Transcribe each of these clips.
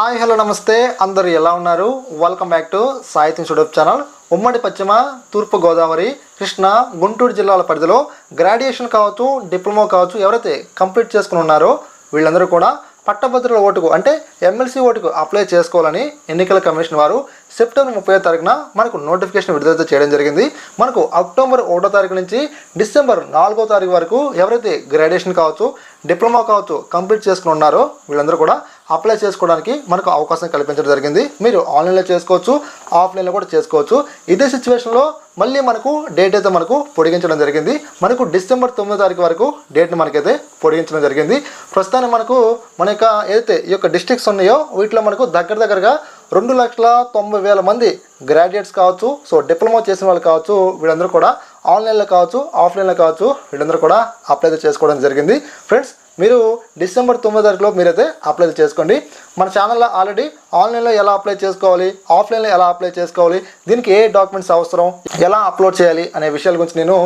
Hi hello నమస్తే. అందరూ ఎలా ఉన్నారు? Welcome back to Sahityam YouTube channel. ఉమ్మడి పశ్చిమ తూర్పు గోదావరి కృష్ణ గుంటూరు జిల్లాల పరిధిలో గ్రాడ్యుయేషన్ కావచ్చు డిప్లొమా కావచ్చు ఎవరైతే కంప్లీట్ చేసుకుని ఉన్నారో వీళ్ళందరూ కూడా పట్టభద్రుల ఓటుకు అంటే ఎమ్మెల్సీ ఓటుకు అప్లై చేసుకోవాలని ఎన్నికల కమిషన్ వారు సెప్టెంబర్ ముప్పై తారీఖున మనకు నోటిఫికేషన్ విడుదల చేయడం జరిగింది. మనకు అక్టోబర్ ఒకటో తారీఖు నుంచి డిసెంబర్ నాలుగో తారీఖు వరకు ఎవరైతే గ్రాడ్యుయేషన్ కావచ్చు డిప్లొమా కావచ్చు కంప్లీట్ చేసుకుని ఉన్నారో వీళ్ళందరూ కూడా అప్లై చేసుకోవడానికి మనకు అవకాశం కల్పించడం జరిగింది. మీరు ఆన్లైన్లో చేసుకోవచ్చు ఆఫ్లైన్లో కూడా చేసుకోవచ్చు. ఇదే సిచ్యువేషన్లో మళ్ళీ మనకు డేట్ అయితే మనకు పొడిగించడం జరిగింది. మనకు డిసెంబర్ తొమ్మిదో తారీఖు వరకు డేట్ని మనకైతే పొడిగించడం జరిగింది. ప్రస్తుతానికి మనకు మన యొక్క ఏదైతే ఈ యొక్క డిస్ట్రిక్ట్స్ ఉన్నాయో వీటిలో మనకు దగ్గర దగ్గరగా రెండు లక్షల తొంభై వేల మంది గ్రాడ్యుయేట్స్ కావచ్చు సో డిప్లొమా చేసిన వాళ్ళు కావచ్చు వీళ్ళందరూ కూడా ఆన్లైన్లో కావచ్చు ఆఫ్లైన్లో కావచ్చు వీళ్ళందరూ కూడా అప్లై చేసుకోవడం జరిగింది. ఫ్రెండ్స్ మీరు డిసెంబర్ తొమ్మిది తారీఖులో మీరైతే అప్లై చేసుకోండి. మన ఛానల్లో ఆల్రెడీ ఆన్లైన్లో ఎలా అప్లై చేసుకోవాలి ఆఫ్లైన్లో ఎలా అప్లై చేసుకోవాలి దీనికి ఏ డాక్యుమెంట్స్ అవసరం ఎలా అప్లోడ్ చేయాలి అనే విషయాల గురించి నేను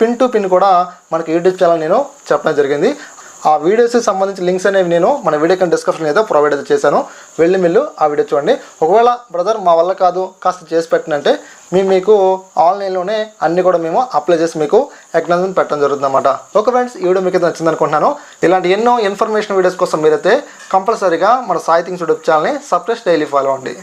పిన్ టు పిన్ కూడా మనకి యూట్యూబ్ ఛానల్ నేను చెప్పడం జరిగింది. ఆ వీడియోస్కి సంబంధించి లింక్స్ అనేవి నేను మన వీడియో కింద డిస్క్రిప్షన్ అయితే ప్రొవైడ్ అయితే చేశాను. వెళ్ళి మీరు ఆ వీడియో చూడండి. ఒకవేళ బ్రదర్ మా వల్ల కాదు కాస్త చేసి పెట్టినంటే మేము మీకు ఆన్లైన్లోనే అన్నీ కూడా మేము అప్లై చేసి మీకు ఎక్నాలజ్మెంట్ పెట్టడం జరుగుతుంది అనమాట ఓకే ఫ్రెండ్స్ ఈ వీడియో మీకు నచ్చింది అనుకుంటున్నాను. ఇలాంటి ఎన్నో ఇన్ఫర్మేషన్ వీడియోస్ కోసం మీరైతే కంపల్సరీగా మన సాహిత్యం యూట్యూబ్ ఛానల్ని సబ్స్క్రైబ్ డైలీ ఫాలో అండి